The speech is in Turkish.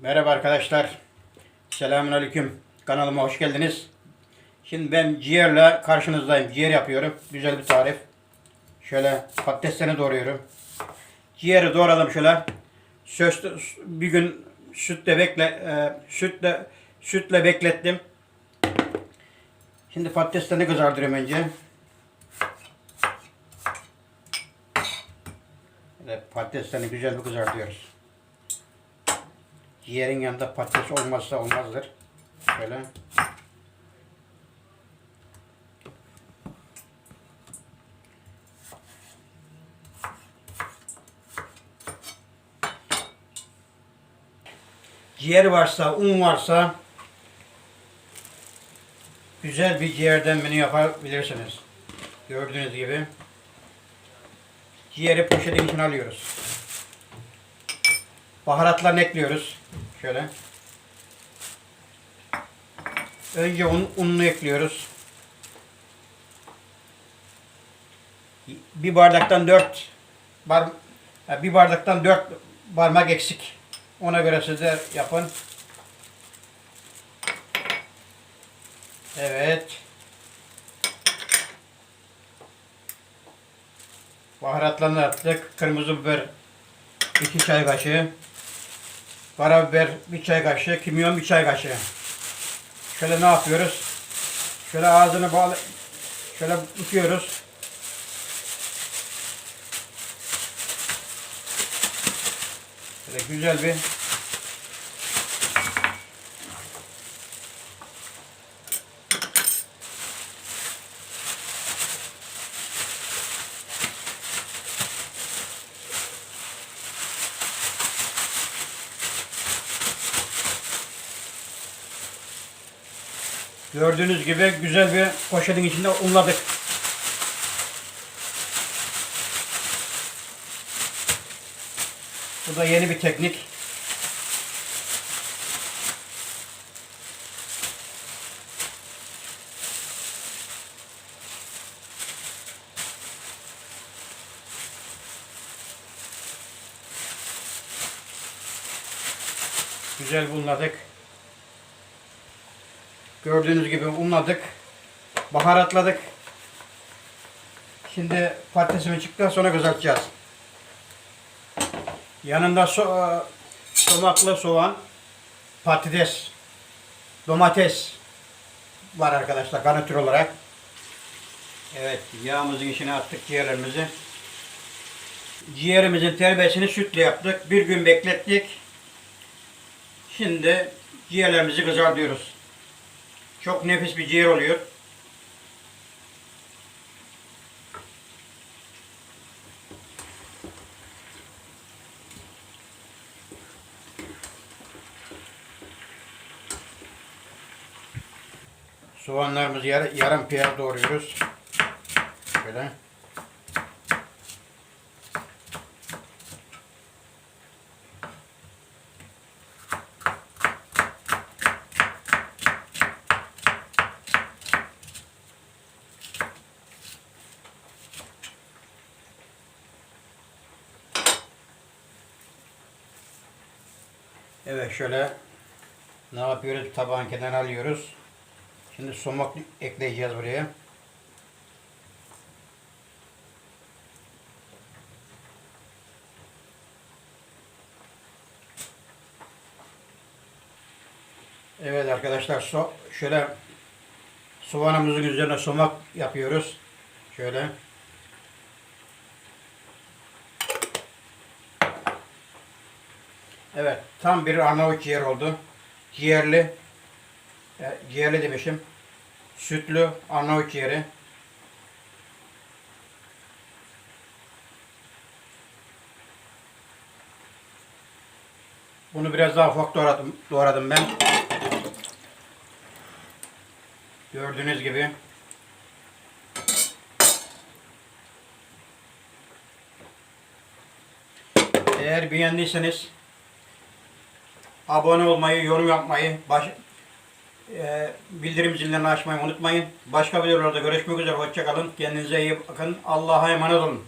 Merhaba arkadaşlar. Selamünaleyküm. Kanalıma hoş geldiniz. Şimdi ben ciğerle karşınızdayım. Ciğer yapıyorum. Güzel bir tarif. Şöyle patateslerini doğruyorum. Ciğeri doğradım şöyle. Söz, bir gün sütle bekle e, sütle sütle beklettim. Şimdi patateslerini kızartırıyorum önce. Patateslerini güzel bir kızartıyoruz. Ciğerin yanında patates olmazsa olmazdır. Şöyle. Ciğer varsa, un varsa güzel bir ciğerden menü yapabilirsiniz. Gördüğünüz gibi. Ciğeri poşetin içine alıyoruz. Baharatlarını ekliyoruz. Şöyle. Önce un, ununu ekliyoruz. Bir bardaktan dört bar, bir bardaktan dört parmak eksik. Ona göre siz de yapın. Evet. Baharatlarını attık. Kırmızı biber 2 çay kaşığı. Karabiber bir çay kaşığı, kimyon bir çay kaşığı. Şöyle ne yapıyoruz? Şöyle ağzını bağlı, şöyle tutuyoruz. Şöyle güzel bir Gördüğünüz gibi güzel bir poşetin içinde unladık. Bu da yeni bir teknik. Güzel unladık. Gördüğünüz gibi unladık. Baharatladık. Şimdi patatesimi çıktıktan sonra kızartacağız. Yanında so somaklı soğan, patates, domates var arkadaşlar garnitür olarak. Evet yağımızın içine attık ciğerlerimizi. Ciğerimizin terbiyesini sütle yaptık. Bir gün beklettik. Şimdi ciğerlerimizi kızartıyoruz. Çok nefis bir ciğer oluyor. Soğanlarımızı yar yarım piyaz doğruyoruz. Şöyle. Evet şöyle ne yapıyoruz? Tabağın kenarına alıyoruz. Şimdi somak ekleyeceğiz buraya. Evet arkadaşlar so şöyle soğanımızın üzerine somak yapıyoruz. Şöyle. Evet, tam bir Arnavut ciğer oldu. Ciğerli, e, ciğerli demişim. Sütlü Arnavut ciğeri. Bunu biraz daha ufak doğradım, doğradım ben. Gördüğünüz gibi. Eğer beğendiyseniz abone olmayı, yorum yapmayı, baş, e, bildirim zillerini açmayı unutmayın. Başka videolarda görüşmek üzere. Hoşçakalın. Kendinize iyi bakın. Allah'a emanet olun.